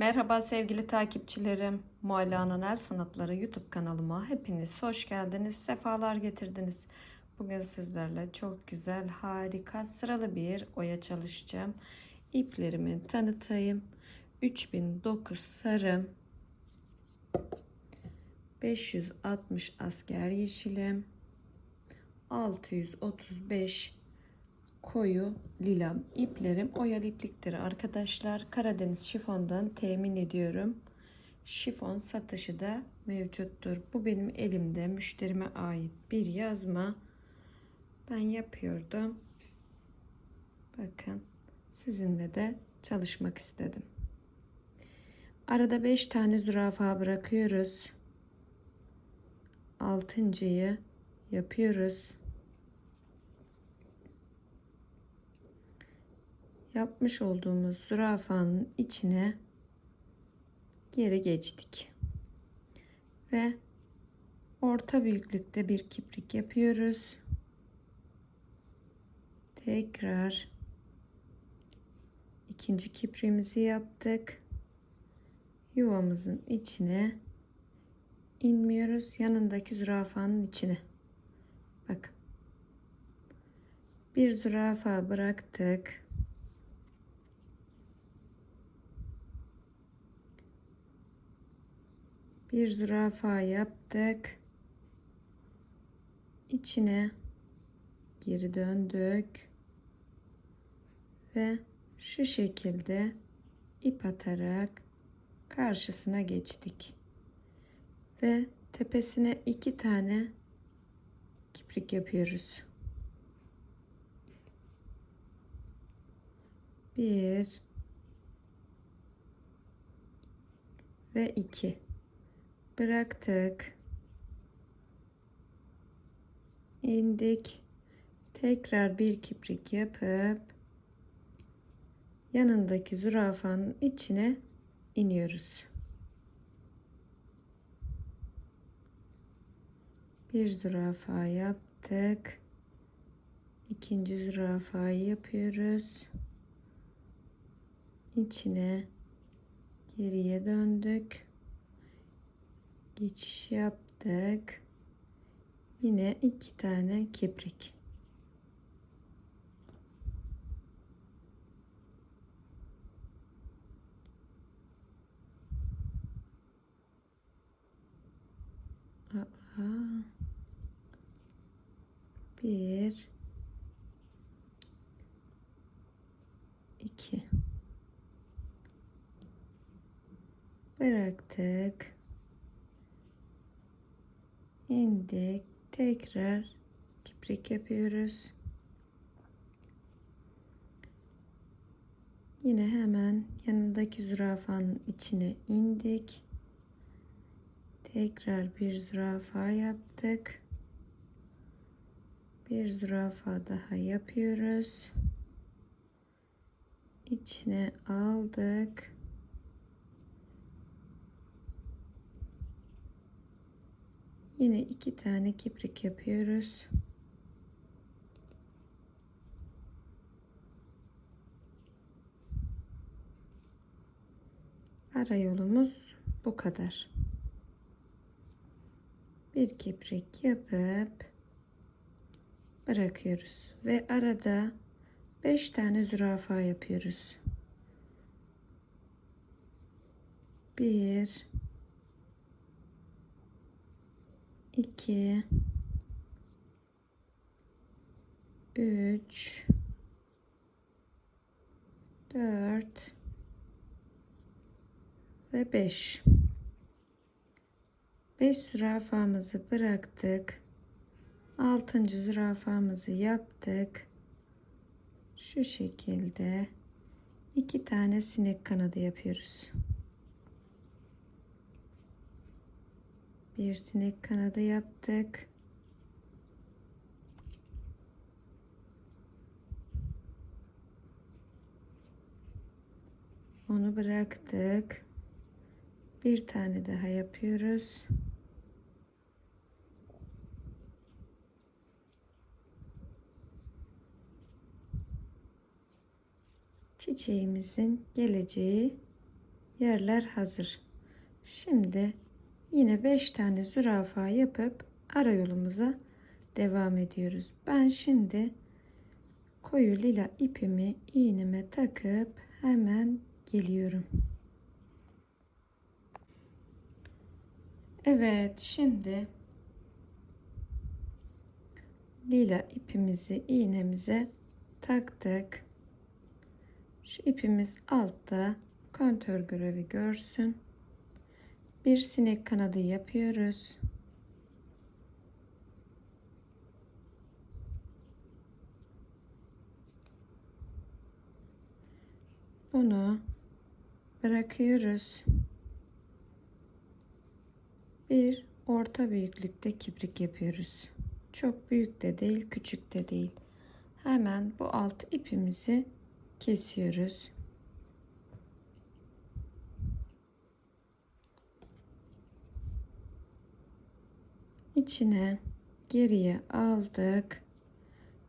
Merhaba sevgili takipçilerim. Mualla'nın El Sanatları YouTube kanalıma hepiniz hoş geldiniz, sefalar getirdiniz. Bugün sizlerle çok güzel, harika, sıralı bir oya çalışacağım. İplerimi tanıtayım. 3009 sarı, 560 asker yeşilim, 635 koyu lilam iplerim oyalı ipliktir arkadaşlar. Karadeniz şifondan temin ediyorum. Şifon satışı da mevcuttur. Bu benim elimde müşterime ait bir yazma. Ben yapıyordum. Bakın sizinle de çalışmak istedim. Arada 5 tane zürafa bırakıyoruz. Altıncıyı yapıyoruz. Yapmış olduğumuz zürafanın içine geri geçtik. Ve orta büyüklükte bir kiprik yapıyoruz. Tekrar ikinci kipriğimizi yaptık. Yuvamızın içine inmiyoruz. Yanındaki zürafanın içine. Bakın. Bir zürafa bıraktık. Bir zürafa yaptık. İçine geri döndük ve şu şekilde ip atarak karşısına geçtik. Ve tepesine iki tane kiprik yapıyoruz. Bir ve iki bıraktık. indik. Tekrar bir kiprik yapıp yanındaki zürafanın içine iniyoruz. Bir zürafa yaptık. İkinci zürafayı yapıyoruz. İçine geriye döndük geçiş yaptık. Yine iki tane kibrik. Aa, bir iki bıraktık indik tekrar kiprik yapıyoruz. Yine hemen yanındaki zürafanın içine indik. Tekrar bir zürafa yaptık. Bir zürafa daha yapıyoruz. İçine aldık Yine iki tane kiprik yapıyoruz. Ara yolumuz bu kadar. Bir kiprik yapıp bırakıyoruz ve arada 5 tane zürafa yapıyoruz. 1 2 3 4 ve 5 5 zürafamızı bıraktık. 6. zürafamızı yaptık. Şu şekilde iki tane sinek kanadı yapıyoruz bir sinek kanadı yaptık. Onu bıraktık. Bir tane daha yapıyoruz. Çiçeğimizin geleceği yerler hazır. Şimdi yine 5 tane zürafa yapıp ara yolumuza devam ediyoruz. Ben şimdi koyu lila ipimi iğneme takıp hemen geliyorum. Evet şimdi lila ipimizi iğnemize taktık. Şu ipimiz altta kontör görevi görsün. Bir sinek kanadı yapıyoruz. Bunu bırakıyoruz. Bir orta büyüklükte kibrik yapıyoruz. Çok büyük de değil, küçük de değil. Hemen bu alt ipimizi kesiyoruz. İçine geriye aldık.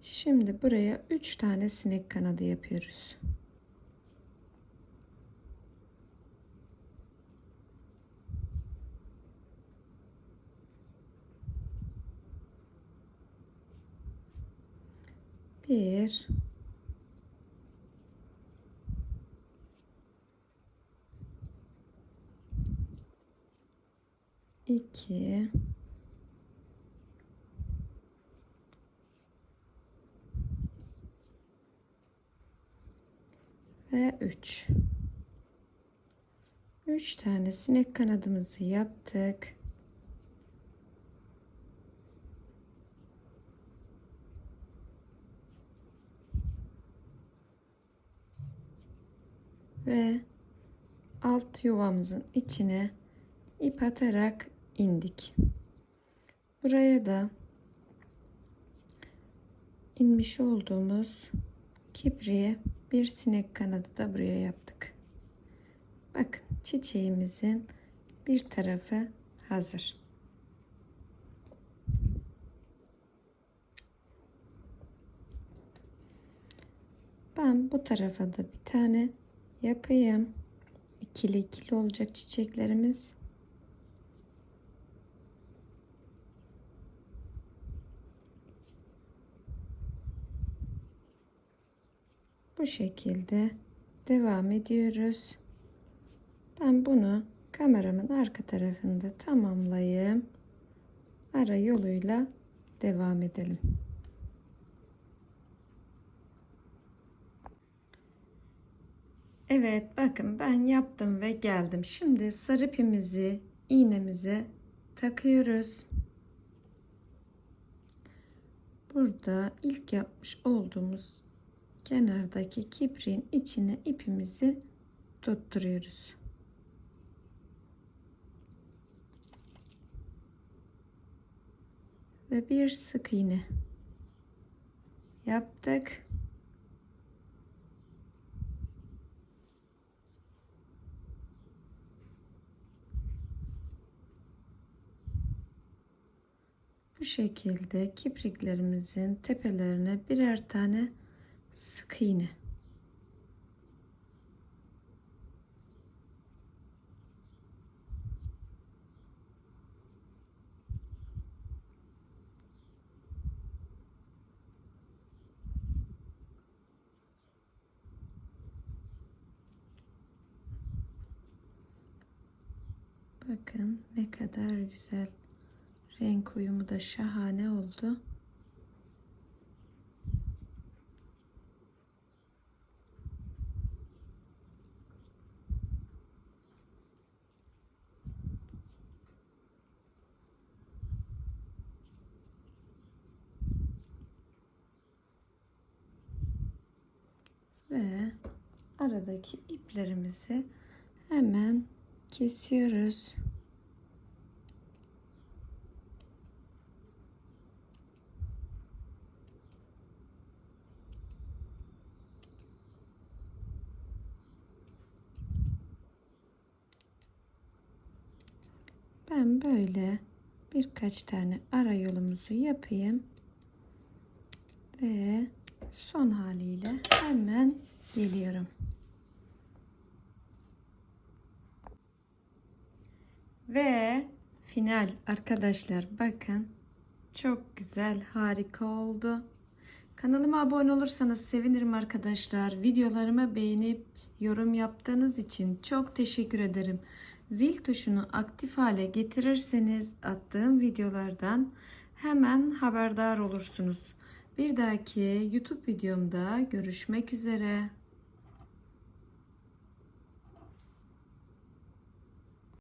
Şimdi buraya 3 tane sinek kanadı yapıyoruz. Bir iki ve 3 3 tane sinek kanadımızı yaptık. Ve alt yuvamızın içine ip atarak indik. Buraya da inmiş olduğumuz kibriye bir sinek kanadı da buraya yaptık. Bakın çiçeğimizin bir tarafı hazır. Ben bu tarafa da bir tane yapayım. İkili ikili olacak çiçeklerimiz. Bu şekilde devam ediyoruz. Ben bunu kameramın arka tarafında tamamlayayım. Ara yoluyla devam edelim. Evet bakın ben yaptım ve geldim. Şimdi sarı ipimizi iğnemize takıyoruz. Burada ilk yapmış olduğumuz kenardaki kipriğin içine ipimizi tutturuyoruz. Ve bir sık iğne yaptık. Bu şekilde kipriklerimizin tepelerine birer tane sık iğne. Bakın ne kadar güzel renk uyumu da şahane oldu. Ve aradaki iplerimizi hemen kesiyoruz. Ben böyle birkaç tane ara yolumuzu yapayım ve son haliyle hemen geliyorum. Ve final arkadaşlar bakın. Çok güzel, harika oldu. Kanalıma abone olursanız sevinirim arkadaşlar. Videolarımı beğenip yorum yaptığınız için çok teşekkür ederim. Zil tuşunu aktif hale getirirseniz attığım videolardan hemen haberdar olursunuz. Bir dahaki YouTube videomda görüşmek üzere.